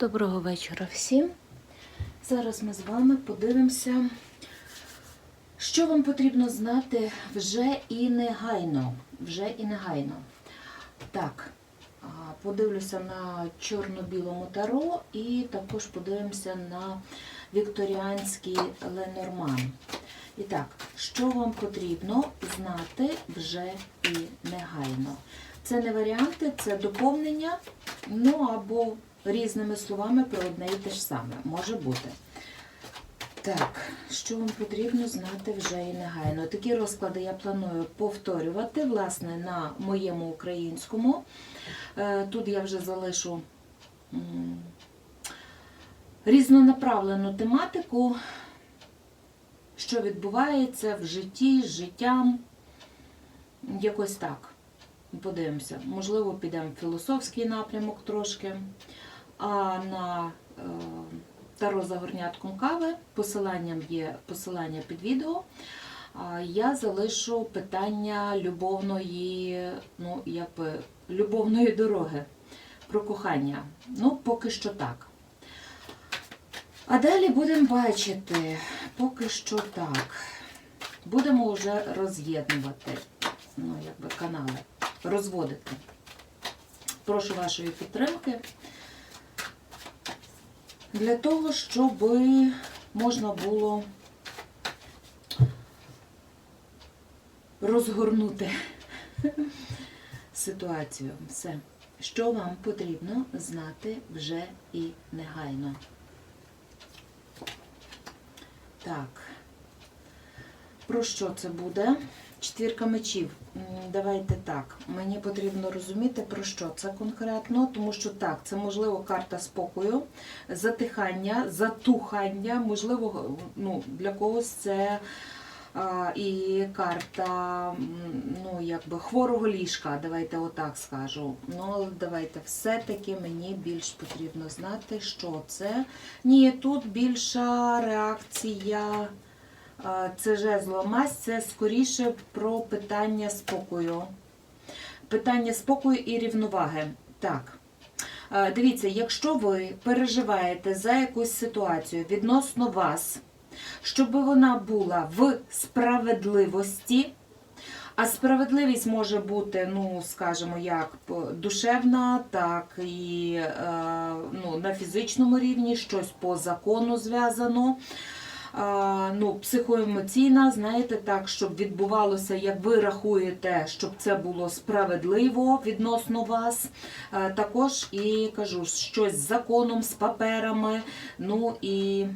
Доброго вечора всім. Зараз ми з вами подивимося, що вам потрібно знати вже і негайно. Вже і негайно. Так, подивлюся на чорно-білому таро і також подивимося на вікторіанський Ленорман. І так, що вам потрібно знати вже і негайно? Це не варіанти, це доповнення, ну або різними словами про одне і те ж саме. Може бути. Так, що вам потрібно знати вже і негайно. Такі розклади я планую повторювати, власне, на моєму українському. Е, Тут я вже залишу різнонаправлену тематику, що відбувається в житті, з життям. Якось так. Подивимося. Можливо, підемо в філософський напрямок трошки. А на е, таро за горнятком кави посиланням є посилання під відео. Я залишу питання любовної, ну, якби, любовної дороги про кохання. Ну, поки що так. А далі будемо бачити, поки що так. Будемо вже роз'єднувати ну, якби, канали, розводити. Прошу вашої підтримки для того, щоб можна було розгорнути ситуацію. Все, що вам потрібно знати вже і негайно. Так, про що це буде? Четвірка мечів. Давайте так. Мені потрібно розуміти, про що це конкретно, тому що так, це можливо карта спокою, затихання, затухання, можливо, ну, для когось це а, і карта ну, якби хворого ліжка, давайте отак скажу. Ну, давайте все-таки мені більш потрібно знати, що це. Ні, тут більша реакція. Це жезлова масть, це скоріше про питання спокою. Питання спокою і рівноваги. Так. Дивіться, якщо ви переживаєте за якусь ситуацію відносно вас, щоб вона була в справедливості, а справедливість може бути, ну, скажімо, як душевна, так і е, ну, на фізичному рівні, щось по закону зв'язано. Ну, психоемоційна, знаєте, так, щоб відбувалося, як ви рахуєте, щоб це було справедливо відносно вас. Також і кажу, щось з законом, з паперами, ну і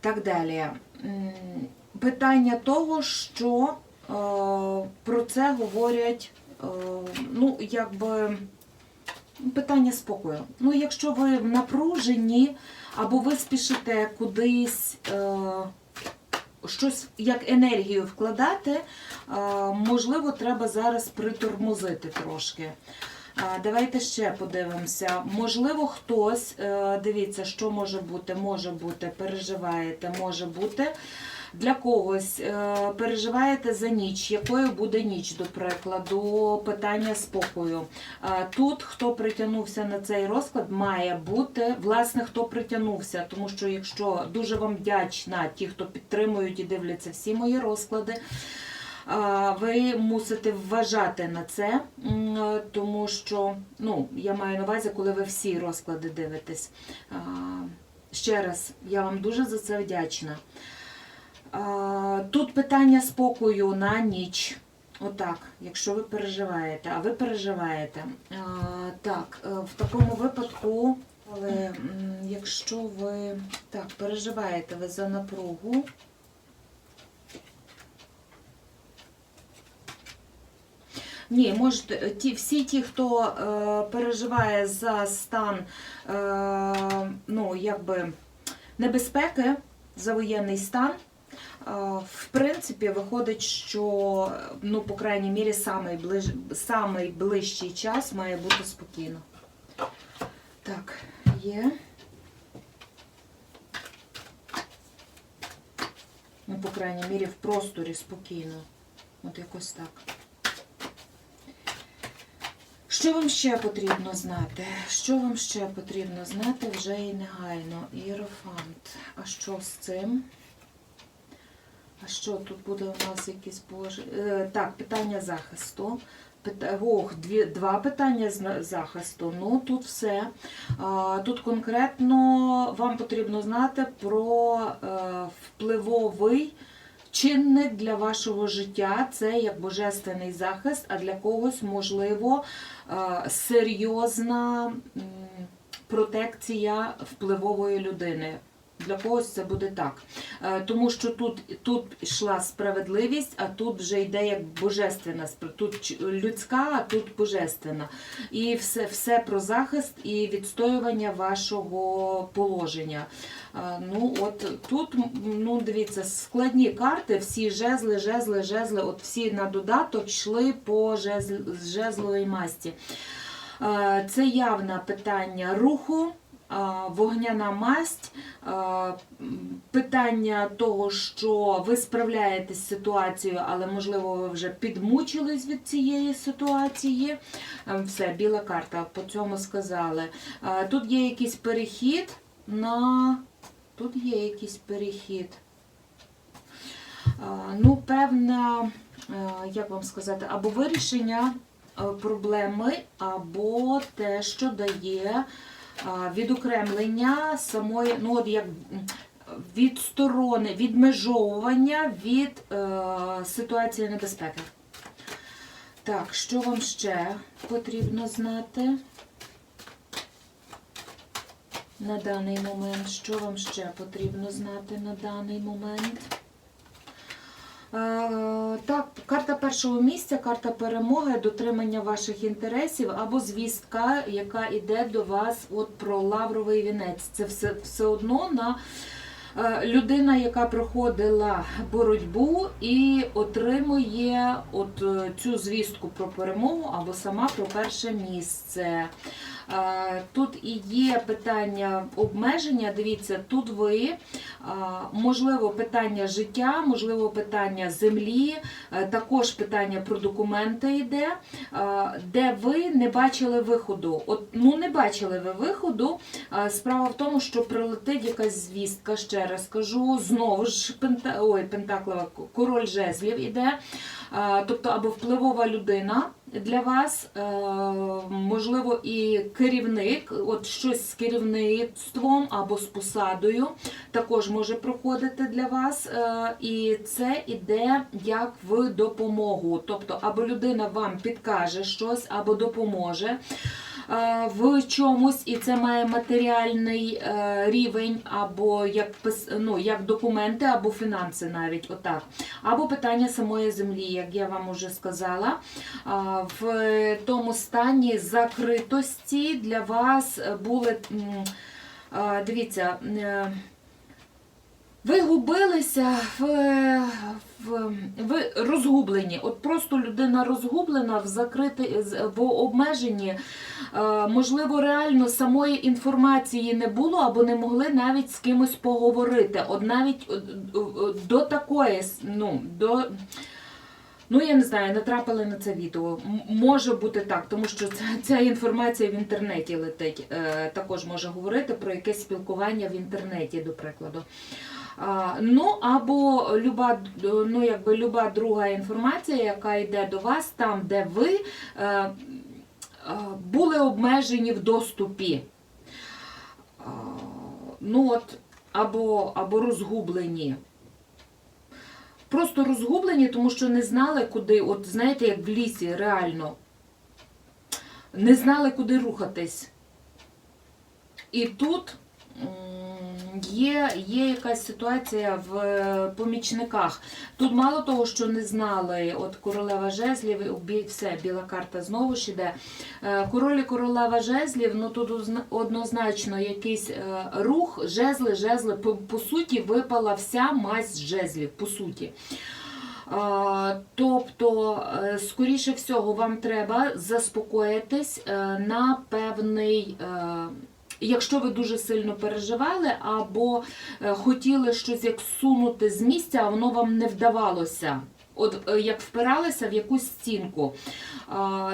так далі. Питання того, що про це говорять, ну, якби. Питання спокою. Ну, якщо ви напружені, або ви спішите кудись е, щось як енергію вкладати, е, можливо, треба зараз притормозити трошки. Е, Давайте ще подивимося. Можливо, хтось, е, дивіться, що може бути, може бути, переживаєте, може бути. Для когось е, переживаєте за ніч, якою буде ніч, до прикладу, питання спокою. Е, Тут, хто притягнувся на цей розклад, має бути, власне, хто притягнувся, тому що якщо дуже вам вдячна, ті, хто підтримують і дивляться всі мої розклади, ви мусите вважати на це, е, тому що, ну, я маю на увазі, коли ви всі розклади дивитесь. Ще раз, я вам дуже за це вдячна. Тут питання спокою на ніч. Отак, якщо ви переживаєте, а ви переживаєте. Так, е, в такому випадку, але якщо ви так, переживаєте ви за напругу. Ні, можете ті, всі ті, хто е, переживає за стан е, ну, якби небезпеки, за воєнний стан, в принципі, виходить, що, ну, по крайній мірі, самий, ближ, самий ближчий час має бути спокійно. Так, є. Ну, по крайній мірі, в просторі спокійно. От якось так. Що вам ще потрібно знати? Що вам ще потрібно знати вже і негайно? Іерофант. А що з цим? А що тут буде у нас якісь боже? Е, так, питання захисту. Ох, дві, два питання зна- захисту. Ну тут все. Тут конкретно вам потрібно знати про е, впливовий чинник для вашого життя. Це як божественний захист, а для когось можливо е, серйозна протекція впливової людини. Для когось це буде так. Е, Тому що тут, тут йшла справедливість, а тут вже йде як божественна, тут людська, а тут божественна. І все, все про захист і відстоювання вашого положення. Е, Ну, от тут, ну, дивіться, складні карти, всі жезли, жезли, жезли, от всі на додаток йшли по жезл, жезловій масті. Е, Це явне питання руху, вогняна масть, питання того, що ви справляєтесь з ситуацією, але можливо ви вже підмучились від цієї ситуації. Е, Все, біла карта, по цьому сказали. Е, Тут є якийсь перехід на. Тут є якийсь перехід. Е, Ну, певна, е, як вам сказати, або вирішення проблеми, або те, що дає відокремлення самої, ну от як м, відсторони, відмежовування від е, ситуації небезпеки. Так, що вам ще потрібно знати на даний момент? Що вам ще потрібно знати на даний момент? Е, Так, карта першого місця, карта перемоги, дотримання ваших інтересів або звістка, яка йде до вас от про лавровий вінець. Це все, все одно на е, людина, яка проходила боротьбу і отримує от е, цю звістку про перемогу або сама про перше місце. Е, Тут і є питання обмеження. Дивіться, тут ви можливо питання життя, можливо, питання землі, е, також питання про документи йде, де ви не бачили виходу. От ну не бачили ви виходу. Справа в тому, що прилетить якась звістка, ще раз кажу, знову ж пента, ой, пентаклова король жезлів іде. Тобто або впливова людина для вас, е, можливо, і керівник, от щось з керівництвом або з посадою також може проходити для вас. е, І це іде як в допомогу. Тобто, або людина вам підкаже щось, або допоможе в чомусь, і це має матеріальний е, рівень, або як ну, як документи, або фінанси навіть отак. Або питання самої землі, як я вам уже сказала. В тому стані закритості для вас були, дивіться, е, ви губилися в, в ви розгублені. От просто людина розгублена в закрити в обмеженні. Е, Можливо, реально самої інформації не було або не могли навіть з кимось поговорити. От навіть е, е, до такої, ну, до. Ну, я не знаю, натрапили на це відео. Може бути так, тому що ця, інформація в інтернеті летить. Також може говорити про якесь спілкування в інтернеті, до прикладу. Ну, або люба, ну, якби люба друга інформація, яка йде до вас, там, де ви е, е, були обмежені в доступі. Ну, от, або, або розгублені. Просто розгублені, тому що не знали, куди, от знаєте, як в лісі, реально. Не знали, куди рухатись. І тут є, є якась ситуація в е, помічниках. Тут мало того, що не знали, от королева жезлів, все, біла карта знову ж іде. Е, Король і королева жезлів, ну тут однозначно якийсь е, рух, жезли, жезли. По, по суті, випала вся мазь жезлів, по суті. Тобто, скоріше всього, вам треба заспокоїтись на певний. Е, Якщо ви дуже сильно переживали або е, хотіли щось як сунути з місця, а воно вам не вдавалося. От е, як впиралися в якусь стінку.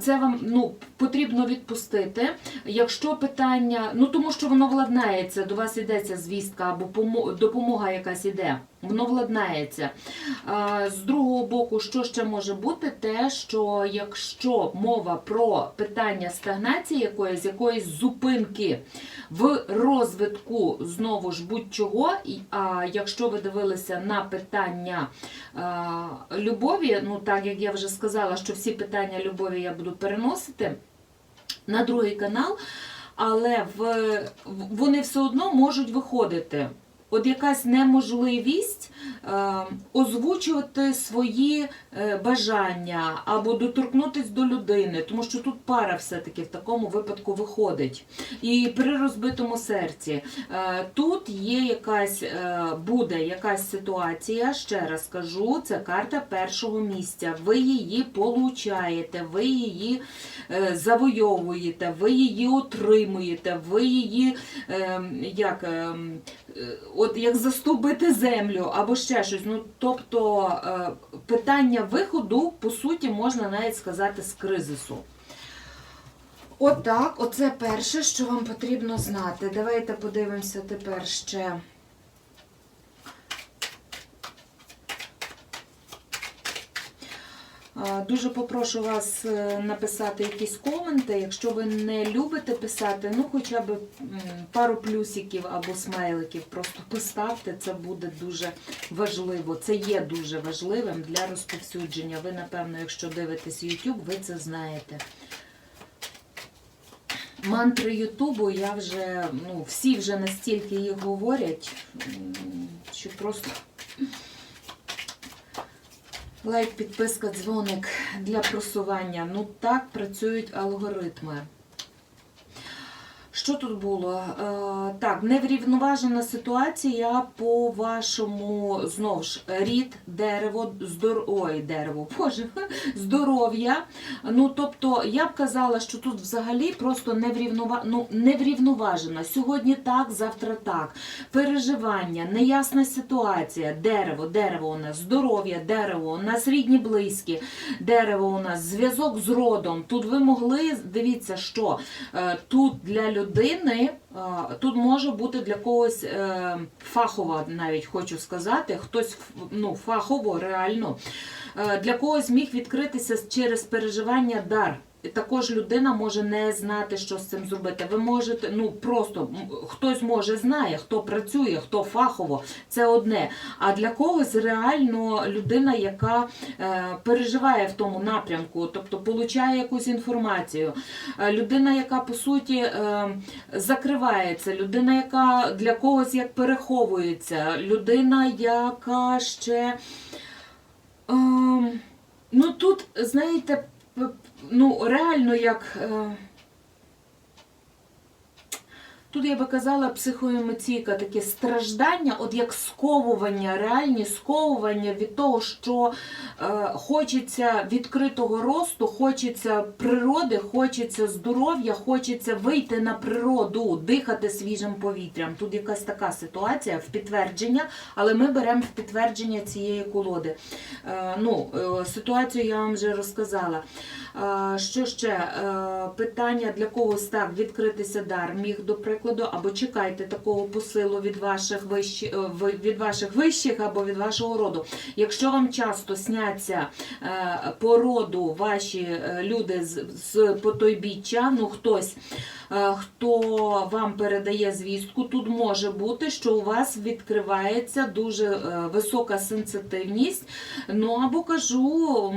Це вам ну, потрібно відпустити. Якщо питання, ну тому що воно владнається, до вас йдеться звістка або допомога якась іде, воно владнається. З другого боку, що ще може бути, те, що якщо мова про питання стагнації якоїсь, якоїсь зупинки в розвитку знову ж будь-чого, а якщо ви дивилися на питання любові, ну так як я вже сказала, що всі питання любові я буду переносити на другий канал, але в- вони все одно можуть виходити. От якась неможливість е, озвучувати свої е, бажання або доторкнутися до людини, тому що тут пара все-таки в такому випадку виходить. І при розбитому серці е, тут є якась буде якась ситуація. Ще раз кажу, це карта першого місця. Ви її получаєте, ви її завойовуєте, ви її отримуєте, ви її е, як. Е, От як заступити землю або ще щось. Ну тобто е, питання виходу, по суті, можна навіть сказати з кризису. Отак, оце перше, що вам потрібно знати. Давайте подивимося тепер ще. Дуже попрошу вас е, написати якісь коменти. Якщо ви не любите писати, ну хоча б пару плюсиків або смайликів просто поставте. Це буде дуже важливо. Це є дуже важливим для розповсюдження. Ви, напевно, якщо дивитесь YouTube, ви це знаєте. Мантри Ютубу я вже, ну, всі вже настільки їх говорять, що просто лайк, підписка, дзвоник для просування. Ну так працюють алгоритми. Що тут було? Е, так, неврівноважена ситуація по вашому знову ж рід, дерево, здор... ой, дерево, боже, здоров'я. Ну, тобто, я б казала, що тут взагалі просто неврівнова... ну, неврівноважена. Сьогодні так, завтра так. Переживання, неясна ситуація, дерево, дерево у нас, здоров'я, дерево, у нас рідні близькі, дерево у нас, зв'язок з родом. Тут ви могли, дивіться, що е, тут для людини, е, тут може бути для когось е, фахова, навіть хочу сказати, хтось ну, фахово, реально. Е, Для когось міг відкритися через переживання дар. Також людина може не знати, що з цим зробити. Ви можете, ну просто хтось може знає, хто працює, хто фахово, це одне. А для когось реально людина, яка е, переживає в тому напрямку, тобто получає якусь інформацію. Е, людина, яка по суті е, закривається, людина, яка для когось як переховується, людина, яка ще. Ем, ну тут, знаєте, ну реально як. Е, Тут я би казала психоемоційка, таке страждання, от як сковування, реальні сковування від того, що е, хочеться відкритого росту, хочеться природи, хочеться здоров'я, хочеться вийти на природу, дихати свіжим повітрям. Тут якась така ситуація в підтвердження, але ми беремо в підтвердження цієї колоди. Е, ну, е, ситуацію я вам вже розказала. Е, Що ще? Е, Питання для когось так, відкритися дар міг, до прикладу, або чекайте такого посилу від ваших вищих, від ваших вищих або від вашого роду. Якщо вам часто сняться е, по роду ваші е, люди з, з потойбіччя, ну хтось, е, хто вам передає звістку, тут може бути, що у вас відкривається дуже е, висока сенситивність. Ну або кажу.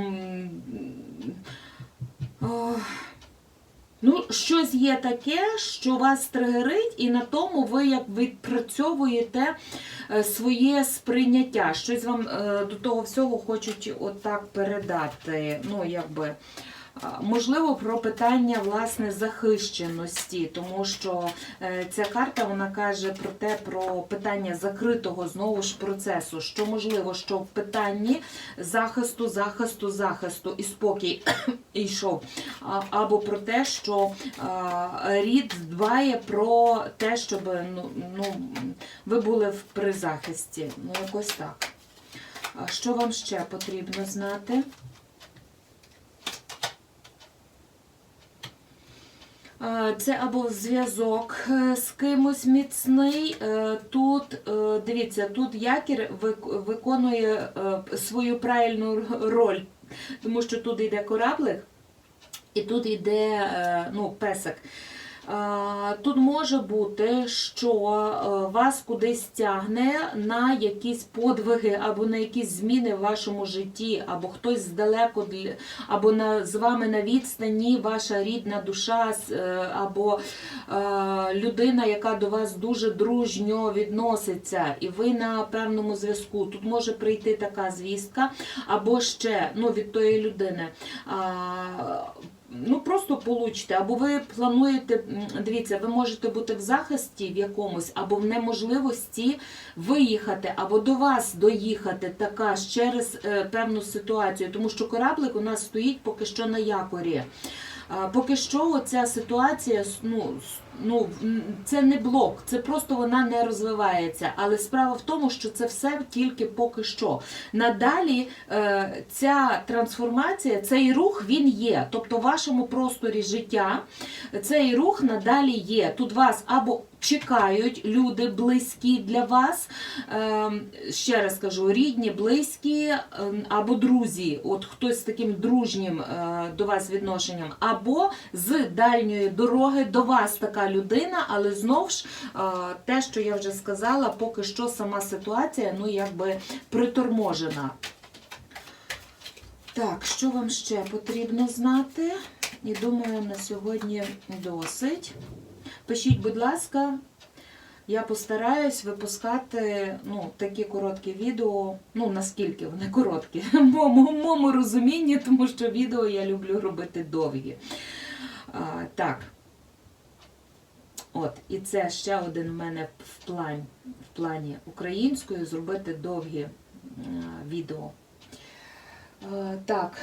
Ну, щось є таке, що вас тригерить, і на тому ви як відпрацьовуєте е, своє сприйняття. Щось вам е, до того всього хочуть отак передати. Ну, якби. Можливо, про питання власне захищеності, тому що е, ця карта вона каже про те, про питання закритого знову ж процесу. Що можливо, що в питанні захисту, захисту, захисту і спокій йшов. Або про те, що рід дбає про те, щоб ну, ну, ви були в призахисті. Ну, якось так. Що вам ще потрібно знати? Це або зв'язок е, з кимось міцний. Е, Тут, е, дивіться, тут якір виконує свою правильну роль, тому що тут йде кораблик і тут йде ну, песик. Тут може бути, що е, вас кудись тягне на якісь подвиги або на якісь зміни в вашому житті, або хтось здалеку або на, з вами на відстані, ваша рідна душа, е, або е, людина, яка до вас дуже дружньо відноситься, і ви на певному зв'язку. Тут може прийти така звістка, або ще ну, від тої людини. Ну, просто получите, або ви плануєте, дивіться, ви можете бути в захисті в якомусь, або в неможливості виїхати, або до вас доїхати така ж через е, певну ситуацію, тому що кораблик у нас стоїть поки що на якорі. Поки що оця ситуація, ну, ну, це не блок, це просто вона не розвивається. Але справа в тому, що це все тільки поки що. Надалі е, ця трансформація, цей рух він є. Тобто в вашому просторі життя цей рух надалі є. Тут вас або чекають люди близькі для вас, е, ще раз кажу, рідні, близькі е, або друзі, от хтось з таким дружнім е, до вас відношенням, або з дальньої дороги до вас така людина, але знов ж е, те, що я вже сказала, поки що сама ситуація ну якби приторможена. Так, що вам ще потрібно знати? І думаю, на сьогодні досить. Пишіть, будь ласка, я постараюсь випускати ну, такі короткі відео, ну наскільки вони короткі, в моєму, розумінні, тому що відео я люблю робити довгі. А, так. От, і це ще один в мене в плані, в плані українською зробити довгі відео. Е, Так,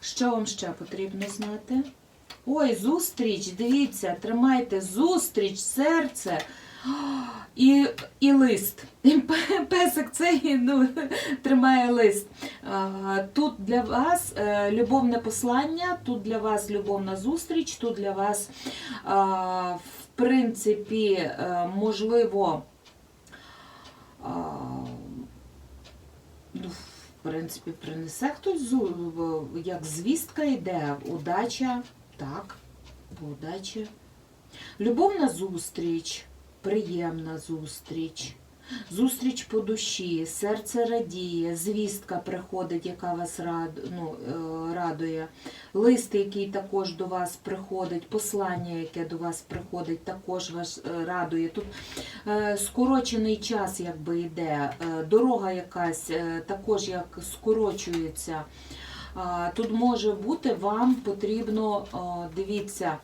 що вам ще потрібно знати? Ой, зустріч, дивіться, тримайте зустріч, серце і, і лист. Песик цей ну, тримає лист. Тут для вас е, любовне послання, тут для вас любовна зустріч, тут для вас, в принципі, е, можливо, ну, в принципі, принесе хтось як звістка йде, удача, так, удача. Любовна зустріч, приємна зустріч, зустріч по душі, серце радіє, звістка приходить, яка вас ну, е, радує, лист, який також до вас приходить, послання, яке до вас приходить, також вас е, радує. Тут е, скорочений час якби йде, дорога якась також як скорочується. Тут може бути, вам потрібно, дивіться,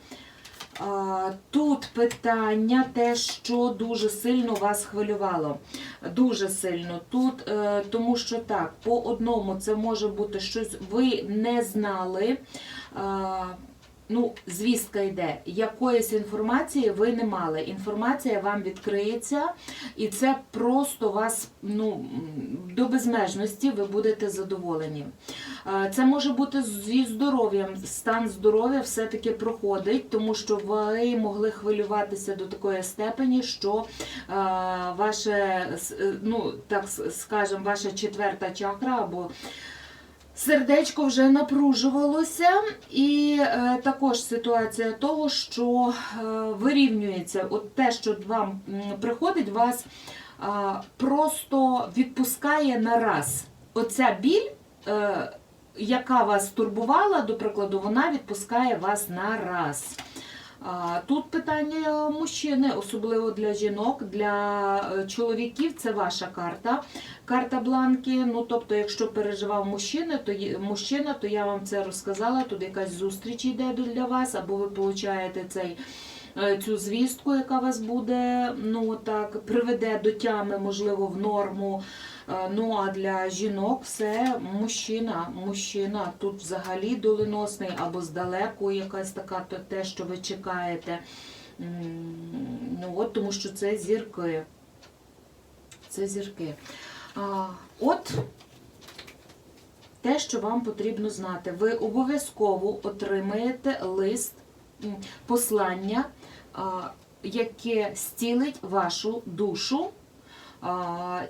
тут питання, те, що дуже сильно вас хвилювало. Дуже сильно. Тут, е, тому що так, по одному це може бути щось, ви не знали. Ну, звістка йде, якоїсь інформації ви не мали. Інформація вам відкриється, і це просто вас ну, до безмежності ви будете задоволені. Е, Це може бути зі здоров'ям. Стан здоров'я все-таки проходить, тому що ви могли хвилюватися до такої степені, що е, ваше, е, ну так с- скажем, ваша четверта чакра або Сердечко вже напружувалося, і е, також ситуація того, що е, вирівнюється. От те, що вам приходить, вас е, просто відпускає на раз. Оця біль, е, яка вас турбувала, до прикладу, вона відпускає вас на раз. Тут питання мужчини, особливо для жінок, для е, чоловіків це ваша карта. Карта бланки. Ну тобто, якщо переживав мужчина, то мужчина, то я вам це розказала. Тут якась зустріч йде для вас, або ви получаєте цей. е, Цю звістку, яка вас буде, ну так, приведе до тями, можливо, в норму. Е, Ну а для жінок все мужчина, мужчина тут взагалі доленосний або здалеку якась така то те, що ви чекаєте. Ну от тому що це зірки. Це зірки. А, От те, що вам потрібно знати. Ви обов'язково отримаєте лист послання, яке зцілить вашу душу.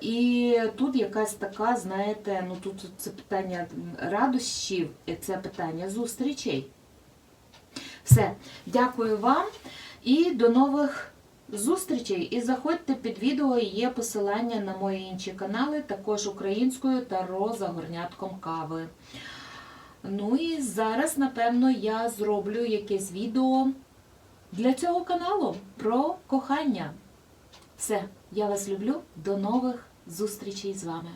І тут якась така, знаєте, ну тут це питання радощів, це питання зустрічей. Все, дякую вам і до нових зустрічей. І заходьте під відео, є посилання на мої інші канали, також українською та роза горнятком кави. Ну і зараз, напевно, я зроблю якесь відео для цього каналу про кохання. Все, я вас люблю. До нових зустрічей з вами.